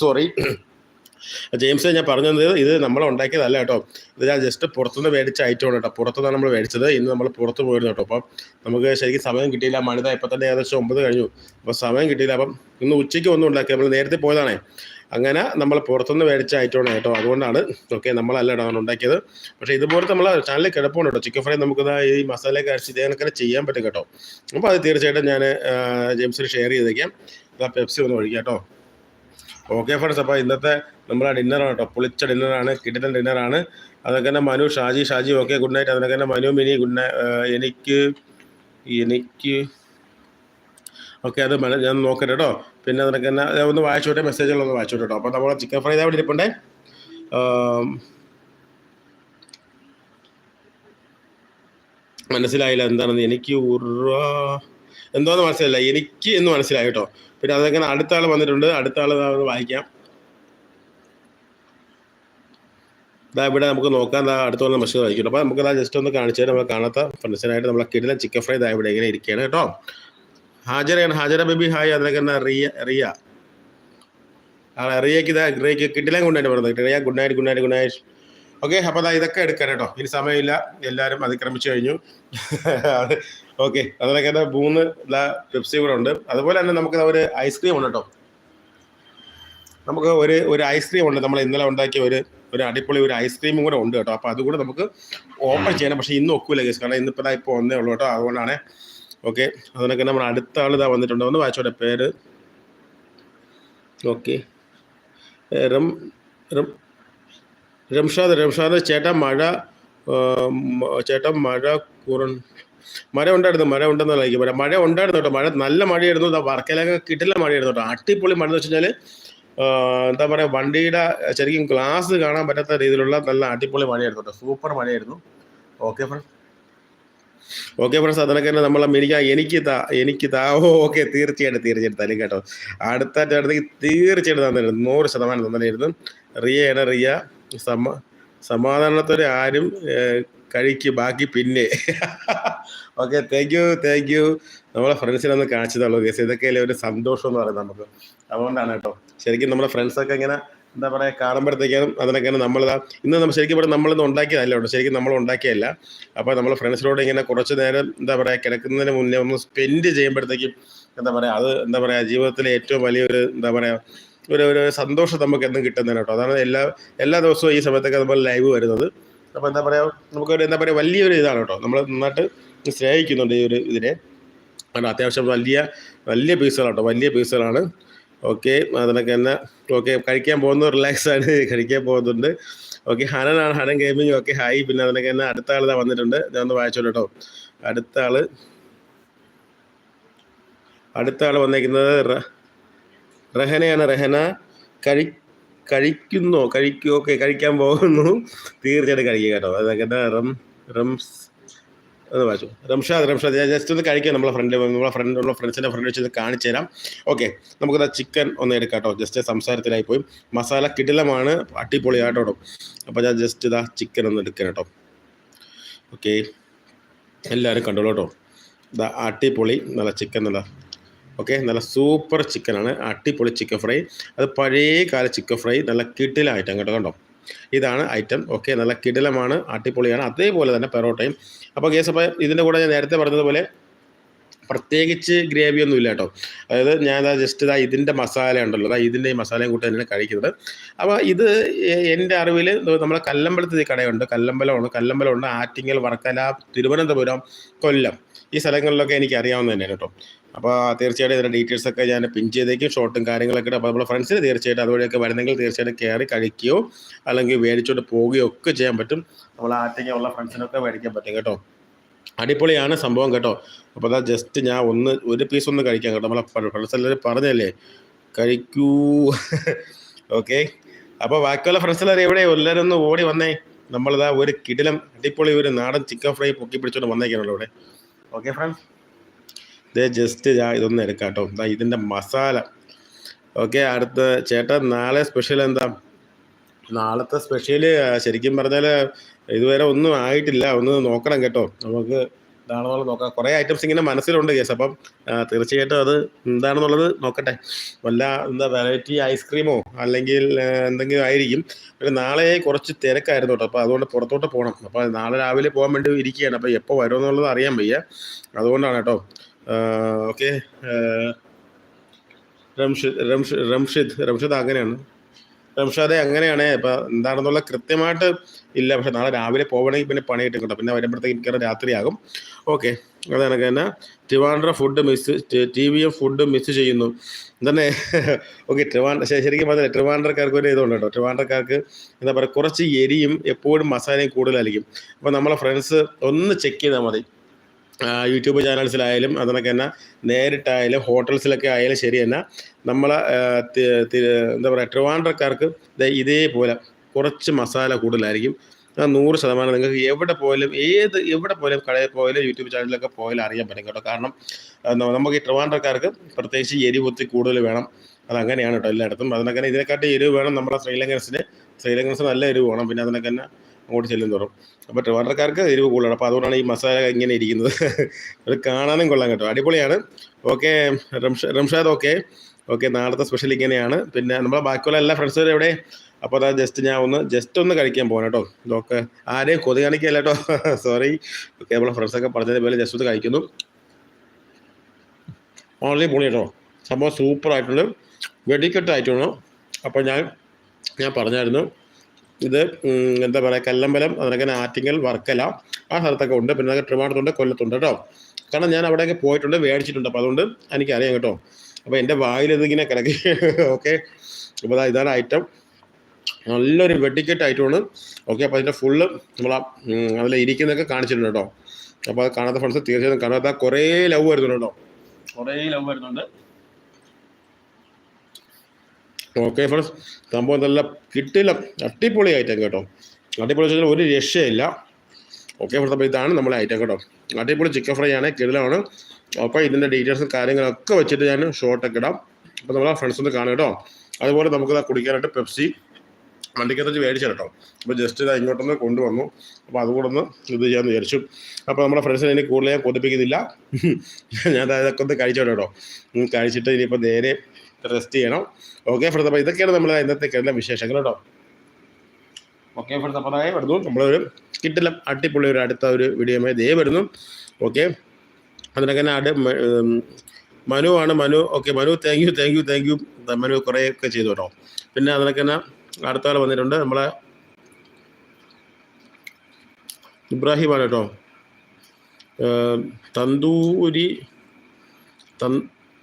sorry James ഞാൻ പറഞ്ഞു തന്നത് ഇത് നമ്മൾ ഉണ്ടാക്കിയതല്ല കേട്ടോ. ഇത് ഞാൻ ജസ്റ്റ് പുറത്തുനിന്ന് മേടിച്ച ഐറ്റമാണ് കേട്ടോ. പുറത്തുനിന്നാണ് നമ്മൾ മേടിച്ചത്. ഇന്ന് നമ്മൾ പുറത്ത് പോയിരുന്നു കേട്ടോ. അപ്പം നമുക്ക് ശരിക്കും സമയം കിട്ടിയില്ല. മണിത ഇപ്പം തന്നെ ഏകദേശം ഒമ്പത് കഴിഞ്ഞു. അപ്പോൾ സമയം കിട്ടിയില്ല. അപ്പം ഇന്ന് ഉച്ചയ്ക്ക് ഒന്നും ഉണ്ടാക്കി നമ്മൾ നേരത്തെ പോയതാണേ. അങ്ങനെ നമ്മൾ പുറത്തുനിന്ന് മേടിച്ച ഐറ്റമാണ് കേട്ടോ. അതുകൊണ്ടാണ് ഓക്കെ നമ്മളല്ല കേട്ടോ നമ്മൾ ഉണ്ടാക്കിയത്. പക്ഷേ ഇതുപോലത്തെ നമ്മൾ ചാനലിൽ കിടപ്പുണ്ട് കേട്ടോ. ചിക്കൻ ഫ്രൈ നമുക്ക് ഈ ഈ മസാലയൊക്കെ ഇതേ ചെയ്യാൻ പറ്റും കേട്ടോ. അപ്പോൾ അത് തീർച്ചയായിട്ടും ഞാൻ ജെയിംസിന് ഷെയർ ചെയ്തേക്കാം. പെപ്സി ഒന്ന് ഒഴിക്കാം കേട്ടോ. ഓക്കെ ഫ്രണ്ട്സ് അപ്പോൾ ഇന്നത്തെ നമ്മുടെ ഡിന്നറാണ് കേട്ടോ പൊളിച്ച ഡിന്നറാണ് കിടിലൻ ഡിന്നറാണ് അതൊക്കെ തന്നെ Manu Shaji Shaji okay good night അതൊക്കെ തന്നെ മനു മിനി ഗുഡ് നൈറ്റ് എനിക്ക് എനിക്ക് ഓക്കെ അത് ഞാൻ നോക്കട്ടെ കേട്ടോ പിന്നെ അതിനൊക്കെ തന്നെ ഒന്ന് വായിച്ചോട്ടെ മെസ്സേജുകളൊന്ന് വായിച്ചോട്ടെ കേട്ടോ അപ്പോൾ നമ്മൾ ചിക്കൻ ഫ്രൈ അവിടെ ഇരിപ്പുണ്ടേ. മനസ്സിലായില്ല എന്താണെന്ന്. എനിക്ക് ഉറ എന്തോന്ന് മനസ്സിലായില്ല. എനിക്ക് എന്ന് മനസ്സിലായി കേട്ടോ. പിന്നെ അതങ്ങനെ അടുത്ത ആൾ വന്നിട്ടുണ്ട് അടുത്ത ആൾ വായിക്കാം. ഇതാ ഇവിടെ നമുക്ക് നോക്കാം എന്താ അടുത്ത വന്ന മെസ്സേജ് വായിക്കും അപ്പോൾ നമുക്ക് ഇതാ ജസ്റ്റ് ഒന്ന് കാണിച്ചു നമ്മൾ കാണാത്ത ഫ്രണ്ട്സിനായിട്ട് നമ്മളെ കിടിലൻ ചിക്കൻ ഫ്രൈ ഇതാ ഇവിടെ ഇങ്ങനെ ഇരിക്കുകയാണ് കേട്ടോ. ഹാജരയാണ് ഹാജര ബേബി ഹായ്. അതിനൊക്കെ റിയ റിയ. ആ റിയക്ക് ഇതാ റിയക്ക് കിടിലൻ ഗുഡ് നൈറ്റ് പറഞ്ഞത്. Riya good night good night good night. Okay അപ്പോൾ അതാ ഇതൊക്കെ എടുക്കാം കേട്ടോ. ഇനി സമയമില്ല. എല്ലാവരും അതിക്രമിച്ചു കഴിഞ്ഞു. (laughs) ഓക്കെ. അതിനൊക്കെ മൂന്ന് പെപ്സി കൂടെ ഉണ്ട്. അതുപോലെ തന്നെ നമുക്ക് ഒരു ഐസ്ക്രീം ഉണ്ട് കേട്ടോ. നമുക്ക് ഒരു ഒരു ഐസ്ക്രീം ഉണ്ട്. നമ്മൾ ഇന്നലെ ഉണ്ടാക്കിയ ഒരു ഒരു അടിപൊളി ഒരു ഐസ്ക്രീമും കൂടെ ഉണ്ട് കേട്ടോ. അപ്പോൾ അതുകൂടെ നമുക്ക് ഓപ്പൺ ചെയ്യണം. പക്ഷേ ഇന്ന് ഒക്കൂല കേസ് കാരണം ഇന്നിപ്പോൾ ഇപ്പോൾ ഒന്നേ ഉള്ളൂ കേട്ടോ. അതുകൊണ്ടാണ്. ഓക്കെ. അതിനൊക്കെ നമ്മൾ അടുത്ത ആൾ ഇതാ വന്നിട്ടുണ്ട്. ഒന്ന് വായിച്ചോട്ടെ. പേര്? ഓക്കെ. റം റം റംഷാദ് റംഷാദ് ചേട്ടാ മഴ ചേട്ടാ മഴ കുറ മഴ ഉണ്ടായിരുന്നു മഴ ഉണ്ടെന്നല്ല മഴ മഴ ഉണ്ടായിരുന്നു കേട്ടോ. മഴ നല്ല മഴയായിരുന്നു. ഇതാ വർക്കലൊക്കെ കിട്ടില്ല മഴയായിരുന്നു കേട്ടോ. അടിപൊളി മഴ എന്ന് വെച്ച് കഴിഞ്ഞാൽ എന്താ പറയുക വണ്ടിയുടെ ശരിക്കും ഗ്ലാസ് കാണാൻ പറ്റാത്ത രീതിയിലുള്ള നല്ല അടിപൊളി മഴയായിരുന്നു കേട്ടോ. സൂപ്പർ മഴയായിരുന്നു. ഓക്കെ ഫ്രണ്ട് ഓക്കെ ഫ്രണ്ട്സ് അതിനൊക്കെ തന്നെ നമ്മളെ മിനിക്ക എനിക്ക് താ എനിക്ക് താ. ഓ ഓക്കെ തീർച്ചയായിട്ടും തീർച്ചയായിട്ടും കേട്ടോ. അടുത്ത അടുത്തേക്ക് തീർച്ചയായിട്ടും തന്നിരുന്നു നൂറ് ശതമാനം തന്നിരുന്നു. ആണ് റിയ. സമ സമാധാനത്തോടെ ആരും കഴിക്കും ബാക്കി പിന്നെ. Okay thank you thank you നമ്മളെ ഫ്രണ്ട്സിനൊന്ന് കാണിച്ചതുള്ളൂ ഇതൊക്കെ ഇതൊക്കെയല്ലേ ഒരു സന്തോഷം എന്ന് പറയുന്നത് നമുക്ക്. അതുകൊണ്ടാണ് കേട്ടോ. ശരിക്കും നമ്മുടെ ഫ്രണ്ട്സൊക്കെ ഇങ്ങനെ എന്താ പറയുക കാണുമ്പോഴത്തേക്കാണ് അതിനൊക്കെ നമ്മളിതാ ഇന്ന് നമ്മൾ ശരിക്കും ഇവിടെ നമ്മളിന്ന് ഉണ്ടാക്കിയതല്ല കേട്ടോ. ശരിക്കും നമ്മൾ ഉണ്ടാക്കിയല്ല അപ്പോൾ നമ്മൾ ഫ്രണ്ട്സിനോട് ഇങ്ങനെ കുറച്ച് നേരം എന്താ പറയുക കിടക്കുന്നതിന് മുന്നേ ഒന്ന് സ്പെൻഡ് ചെയ്യുമ്പോഴത്തേക്കും എന്താ പറയുക അത് എന്താ പറയുക ജീവിതത്തിലെ ഏറ്റവും വലിയൊരു എന്താ പറയുക ഒരു ഒരു സന്തോഷം നമുക്ക് എന്നും കിട്ടുന്നതിന് കേട്ടോ. അതാണ് എല്ലാ എല്ലാ ദിവസവും ഈ സമയത്തൊക്കെ നമ്മൾ ലൈവ് വരുന്നത്. അപ്പോൾ എന്താ പറയുക നമുക്കൊരു എന്താ പറയുക വലിയൊരു ഇതാണ് കേട്ടോ. നമ്മൾ നന്നായിട്ട് സ്നേഹിക്കുന്നുണ്ട് ഈ ഒരു ഇതിനെ. കാരണം അത്യാവശ്യം വലിയ വലിയ പീസുകളാണ് കേട്ടോ. വലിയ പീസുകളാണ് ഓക്കെ അതിനൊക്കെ തന്നെ ഓക്കെ കഴിക്കാൻ പോകുന്നത് റിലാക്സ് ആണ്. (laughs) കഴിക്കാൻ പോകുന്നുണ്ട്. ഓക്കെ ഹനനാണ് ഹനൻ ഗെയിമിങ് ഓക്കെ ഹായ് പിന്നെ അതിനൊക്കെ തന്നെ അടുത്ത ആൾ ഇതാ വന്നിട്ടുണ്ട്. ഞാൻ ഒന്ന് വായിച്ചോളൂ കേട്ടോ. അടുത്ത ആൾ അടുത്ത ആൾ വന്നേക്കുന്നത് റഹനയാണ്. റഹന കഴി കഴിക്കുന്നോ? കഴിക്കോ ഓക്കെ കഴിക്കാൻ പോകുന്നു. തീർച്ചയായിട്ടും കഴിക്കുക കേട്ടോ. അതൊക്കെ റം റംസ് എന്ന് വായിച്ചു. റംഷാദ് റംഷാദ്. ഞാൻ ജസ്റ്റ് ഒന്ന് കഴിക്കാം നമ്മളെ ഫ്രണ്ട് നമ്മളെ ഫ്രണ്ട് ഉള്ള ഫ്രണ്ട്സിന്റെ ഫ്രണ്ട് വെച്ച് കാണിച്ചു തരാം. ഓക്കെ നമുക്കത് ചിക്കൻ ഒന്ന് എടുക്കാം കേട്ടോ. ജസ്റ്റ് സംസാരത്തിലായി പോയി. മസാല കിടിലമാണ്. അടിപൊളിയായിട്ടോ അപ്പോൾ ഞാൻ ജസ്റ്റ് ഇതാ ചിക്കൻ ഒന്ന് എടുക്കാം കേട്ടോ. ഓക്കെ എല്ലാവരും കണ്ടോളൂ കേട്ടോ. ഇതാ അടിപൊളി. നല്ല ചിക്കൻ നല്ല ഓക്കെ? നല്ല സൂപ്പർ ചിക്കനാണ്. അടിപൊളി ചിക്കൻ ഫ്രൈ. അത് പഴയ കാല ചിക്കൻ ഫ്രൈ. നല്ല കിടിലായിട്ടം കേട്ടോ കണ്ടോ? ഇതാണ് ഐറ്റം. ഓക്കെ? നല്ല കിടിലമാണ് അടിപൊളിയാണ്. അതേപോലെ തന്നെ പെറോട്ടയും. അപ്പോൾ കേസ് അപ്പോൾ ഇതിന്റെ കൂടെ ഞാൻ നേരത്തെ പറഞ്ഞതുപോലെ പ്രത്യേകിച്ച് ഗ്രേവി ഒന്നും ഇല്ല കേട്ടോ. അതായത് ഞാൻ ജസ്റ്റ് ഇതാ ഇതിന്റെ മസാല ഉണ്ടല്ലോ. അതാ ഇതിന്റെ ഈ മസാലയും കൂട്ടി തന്നെയാണ് കഴിക്കുന്നത്. അപ്പോൾ ഇത് എന്റെ അറിവിൽ നമ്മളെ കല്ലമ്പലത്തിൽ കടയുണ്ട്. കല്ലമ്പലമാണ്. കല്ലമ്പലമുണ്ട് ആറ്റിങ്ങൽ വർക്കല തിരുവനന്തപുരം കൊല്ലം. ഈ സ്ഥലങ്ങളിലൊക്കെ എനിക്ക് അറിയാവുന്ന തന്നെയാണ് കേട്ടോ. അപ്പോൾ തീർച്ചയായിട്ടും ഇതിന്റെ ഡീറ്റെയിൽസ് ഒക്കെ ഞാൻ പിൻ ചെയ്തേക്കും. ഷോട്ടും കാര്യങ്ങളൊക്കെ. അപ്പോൾ നമ്മുടെ ഫ്രണ്ട്സിന് തീർച്ചയായിട്ടും അതുവഴിയൊക്കെ വരുന്നെങ്കിൽ തീർച്ചയായിട്ടും കയറി കഴിക്കുകയോ അല്ലെങ്കിൽ മേടിച്ചോണ്ട് പോവുകയോ ഒക്കെ ചെയ്യാൻ പറ്റും. നമ്മൾ ആറ്റിങ്ങ ഉള്ള ഫ്രണ്ട്സിനൊക്കെ മേടിക്കാൻ പറ്റും കേട്ടോ. അടിപൊളിയാണ് സംഭവം കേട്ടോ. അപ്പോൾ അതാ ജസ്റ്റ് ഞാൻ ഒന്ന് ഒരു പീസ് ഒന്ന് കഴിക്കാം കേട്ടോ. നമ്മളെ ഫ്രണ്ട്സ് എല്ലാവരും പറഞ്ഞല്ലേ? കഴിക്കൂ. (laughs) ഓക്കെ അപ്പോൾ ബാക്കിയുള്ള ഫ്രണ്ട്സ് എല്ലാവരും എവിടെ എല്ലാവരും ഒന്ന് ഓടി വന്നേ. നമ്മളിതാ ഒരു കിടിലം അടിപൊളി ഒരു നാടൻ ചിക്കൻ ഫ്രൈ പൊക്കി പിടിച്ചോണ്ട് വന്നേക്കാണല്ലോ ഇവിടെ. ഓക്കെ ഫ്രണ്ട്സ് ഇതേ ജസ്റ്റ് ഞാൻ ഇതൊന്ന് എടുക്കാം കേട്ടോ ഇതാ ഇതിന്റെ മസാല. ഓക്കെ അടുത്ത ചേട്ടൻ നാളെ സ്പെഷ്യൽ എന്താ? നാളത്തെ സ്പെഷ്യൽ ശരിക്കും പറഞ്ഞാൽ ഇതുവരെ ഒന്നും ആയിട്ടില്ല. ഒന്ന് നോക്കണം കേട്ടോ. നമുക്ക് എന്താണെന്നുള്ളത് നോക്കാം. കുറേ ഐറ്റംസ് ഇങ്ങനെ മനസ്സിലുണ്ട് കേസ്. അപ്പം തീർച്ചയായിട്ടും അത് എന്താണെന്നുള്ളത് നോക്കട്ടെ. വല്ല എന്താ വെറൈറ്റി ഐസ്ക്രീമോ അല്ലെങ്കിൽ എന്തെങ്കിലും ആയിരിക്കും. പിന്നെ നാളെ കുറച്ച് തിരക്കായിരുന്നു കേട്ടോ. അപ്പോൾ അതുകൊണ്ട് പുറത്തോട്ട് പോകണം അപ്പോൾ നാളെ രാവിലെ പോകാൻ വേണ്ടി ഇരിക്കുകയാണ്. അപ്പോൾ എപ്പോൾ വരുമെന്നുള്ളത് അറിയാൻ വയ്യ. അതുകൊണ്ടാണ് കേട്ടോ. ഓക്കെ. റംഷിദ് റംഷിദ് റംഷിദ് റംഷിദ് അങ്ങനെയാണ്. റംഷാദെ അങ്ങനെയാണ്. ഇപ്പം എന്താണെന്നുള്ള കൃത്യമായിട്ട് ഇല്ല. പക്ഷെ നാളെ രാവിലെ പോകണമെങ്കിൽ പിന്നെ പണി കിട്ടും പിന്നെ വരുമ്പോഴത്തേക്ക് മിക്കവാറും രാത്രിയാകും. ഓക്കെ. അതാണ് തന്നെ ട്രിവാൻഡ്ര food miss T V M food miss ചെയ്യുന്നു. തന്നെ ഓക്കെ ട്രിവാൻഡ്ര ശരിക്കും പറഞ്ഞാൽ ട്രിവാൻഡ്രക്കാർക്ക് ഒരു ഇതുണ്ട് കേട്ടോ. ട്രിവാൻഡ്രക്കാർക്ക് എന്താ പറയുക കുറച്ച് എരിയും എപ്പോഴും മസാലയും കൂടുതലായിരിക്കും. അപ്പോൾ നമ്മളെ ഫ്രണ്ട്സ് ഒന്ന് ചെക്ക് ചെയ്താൽ മതി. യൂട്യൂബ് ചാനൽസിലായാലും അതിനൊക്കെ തന്നെ നേരിട്ടായാലും ഹോട്ടൽസിലൊക്കെ ആയാലും ശരി തന്നെ നമ്മളെ എന്താ പറയുക ട്രിവാൻഡ്രക്കാർക്ക് ഇതേപോലെ കുറച്ച് മസാല കൂടുതലായിരിക്കും. നൂറ് ശതമാനം നിങ്ങൾക്ക് എവിടെ പോയാലും ഏത് എവിടെ പോയാലും കടയിൽ പോയാലും യൂട്യൂബ് ചാനലിലൊക്കെ പോയാലും അറിയാൻ പറ്റും കേട്ടോ. കാരണം നമുക്ക് ഈ ട്രിവാൻഡ്രക്കാർക്ക് പ്രത്യേകിച്ച് എരിവൊത്തി കൂടുതൽ വേണം. അതങ്ങനെയാണ് കേട്ടോ എല്ലായിടത്തും. അതിനൊക്കെ ഇതിനെക്കാട്ടി എരിവ് വേണം നമ്മുടെ ശ്രീലങ്കൻസിന്. ശ്രീലങ്കൻസ് നല്ല എരിവ് വേണം. പിന്നെ അതിനൊക്കെ തന്നെ അങ്ങോട്ട് ചെല്ലും തോറും. അപ്പോൾ ട്രിവാൻഡ്രക്കാർക്ക് എരിവ് കൂടുതലാണ്. അപ്പോൾ അതുകൊണ്ടാണ് ഈ മസാല ഇങ്ങനെ ഇരിക്കുന്നത്. അത് കാണാനും കൊള്ളാം കേട്ടോ. അടിപൊളിയാണ്. ഓക്കെ റംഷ റംഷാദ് ഓക്കെ. ഓക്കെ നാളത്തെ സ്പെഷ്യൽ ഇങ്ങനെയാണ്. പിന്നെ നമ്മളെ ബാക്കിയുള്ള എല്ലാ ഫ്രണ്ട്സും എവിടെ? അപ്പോൾ അതാ ജസ്റ്റ് ഞാൻ ഒന്ന് ജസ്റ്റ് ഒന്ന് കഴിക്കാൻ പോകണം കേട്ടോ. ഇതൊക്കെ ആരെയും കൊതി കാണിക്കല്ല കേട്ടോ. സോറി ഓക്കെ നമ്മളെ ഫ്രണ്ട്സൊക്കെ പറഞ്ഞതുപോലെ ജസ്റ്റ് ഒന്ന് കഴിക്കുന്നു. ഓൺലി പൊളി കേട്ടോ. സംഭവം സൂപ്പർ ആയിട്ടുണ്ട്. വെടിക്കെട്ട് അപ്പോൾ ഞാൻ ഞാൻ പറഞ്ഞായിരുന്നു. ഇത് എന്താ പറയുക കല്ലമ്പലം അതിനൊക്കെ ആറ്റിങ്ങൽ വർക്കല ആ സ്ഥലത്തൊക്കെ ഉണ്ട്. പിന്നെ അതൊക്കെ ട്രിവാൻഡ്രത്തുണ്ട് കൊല്ലത്തുണ്ട് കേട്ടോ. കാരണം ഞാൻ അവിടെയൊക്കെ പോയിട്ടുണ്ട് മേടിച്ചിട്ടുണ്ട്. അപ്പോൾ അതുകൊണ്ട് എനിക്കറിയാം കേട്ടോ. അപ്പോൾ എന്റെ വായിൽ ഇതിങ്ങനെ കിടക്കി. ഓക്കെ. അപ്പോൾ ഇതാണ് ഐറ്റം നല്ലൊരു വെട്ടിക്കറ്റ് ഐറ്റമാണ് ഓക്കെ അപ്പോൾ അതിന്റെ ഫുള്ള് നമ്മൾ അതിൽ ഇരിക്കുന്നതൊക്കെ കാണിച്ചിട്ടുണ്ട് കേട്ടോ. അപ്പോൾ അത് കാണാത്ത ഫ്രണ്ട്സ് തീർച്ചയായിട്ടും കാണാത്ത കുറേ ലവ് വരുന്നുണ്ട് കേട്ടോ. കുറേ ലവ് വരുന്നുണ്ട്. ഓക്കെ ഫ്രണ്ട്സ് സംഭവം നല്ല കിട്ടില്ല അടിപൊളി ഐറ്റം കേട്ടോ. അടിപൊളി വെച്ചാൽ ഒരു രക്ഷയില്ല. ഓക്കെ ഫ്രണ്ട്സ് അപ്പോൾ ഇതാണ് നമ്മളെ ഐറ്റം കേട്ടോ. അടിപൊളി ചിക്കൻ ഫ്രൈ ആണ് കിടലാണ്. അപ്പോൾ ഇതിന്റെ ഡീറ്റെയിൽസും കാര്യങ്ങളൊക്കെ വെച്ചിട്ട് ഞാൻ ഷോർട്ടൊക്കെ ഇടാം. അപ്പോൾ നമ്മളെ ഫ്രണ്ട്സ് ഒന്ന് കാണും കേട്ടോ. അതുപോലെ നമുക്ക് കുടിക്കാനായിട്ട് പെപ്സി വണ്ടിക്കകത്ത് മേടിച്ചു കേട്ടോ. അപ്പോൾ ജസ്റ്റ് ഇതാ ഇങ്ങോട്ടൊന്ന് കൊണ്ടുവന്നു. അപ്പോൾ അതുകൂടെ ഒന്ന് ഇത് ചെയ്യാമെന്ന് വിചാരിച്ചു. അപ്പോൾ നമ്മുടെ ഫ്രണ്ട്സിനെ ഇനി കൂടുതൽ ഞാൻ കൊതിപ്പിക്കുന്നില്ല. (laughs) ഞാൻ അതൊക്കെ ഒന്ന് കഴിച്ചോട്ടെ കേട്ടോ. കഴിച്ചിട്ട് ഇനിയിപ്പോൾ നേരെ റെസ്റ്റ് ചെയ്യണം. ഓക്കെ ഫ്രണ്ട്സ് അപ്പോൾ ഇതൊക്കെയാണ് ഇന്നത്തെ കേരള വിശേഷങ്ങൾ കേട്ടോ. ഓക്കെ ഫ്രണ്ട്സ് അപ്പോൾ വരുന്നു. നമ്മളൊരു കിട്ടില്ല അടിപൊളി ഒരു അടുത്ത ഒരു വീഡിയോമായി ദേ വരുന്നു. ഓക്കെ അതിനൊക്കെ തന്നെ അട് മനു ആണ്. Manu okay Manu thank you thank you thank you Manu കുറേയൊക്കെ ചെയ്തു കേട്ടോ. പിന്നെ അതിനൊക്കെ തന്നെ അടുത്ത ആൾ വന്നിട്ടുണ്ട്. നമ്മളെ ഇബ്രാഹിമാണ് കേട്ടോ. തന്തൂരി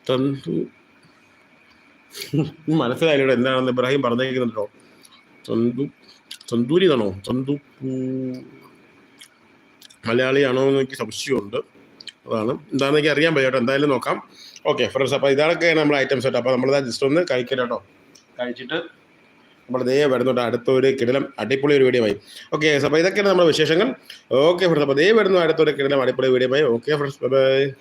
തന്തൂ മനസ്സിലായില്ലോ എന്താണെന്ന് ഇബ്രാഹിം പറഞ്ഞേക്കുന്നുണ്ടോ? ചന്തു തന്തു ചന്തു മലയാളിയാണോ എന്ന് എനിക്ക് സംശയമുണ്ട്. അതാണ്. എന്താണെന്ന് എനിക്ക് അറിയാൻ പറ്റും എന്തായാലും നോക്കാം. ഓക്കെ ഫ്രണ്ട്സ് അപ്പോൾ ഇതൊക്കെയാണ് നമ്മൾ ഐറ്റംസ് കേട്ടോ അപ്പോൾ നമ്മളിതാ ജസ്റ്റ് ഒന്ന് കഴിക്കാം കേട്ടോ. കഴിച്ചിട്ട് നമ്മൾ ദേ വരുന്നുണ്ട്. അടുത്തൊരു കിടലം അടിപൊളി ഒരു വീഡിയോ ആയി. ഓക്കെ അപ്പോൾ ഇതൊക്കെയാണ് നമ്മുടെ വിശേഷങ്ങൾ. ഓക്കെ ഫ്രണ്ട്സ് അപ്പോൾ ദേ വരുന്നു അടുത്തൊരു കിടലം അടിപൊളി വീഡിയോ ആയി. Okay friends bye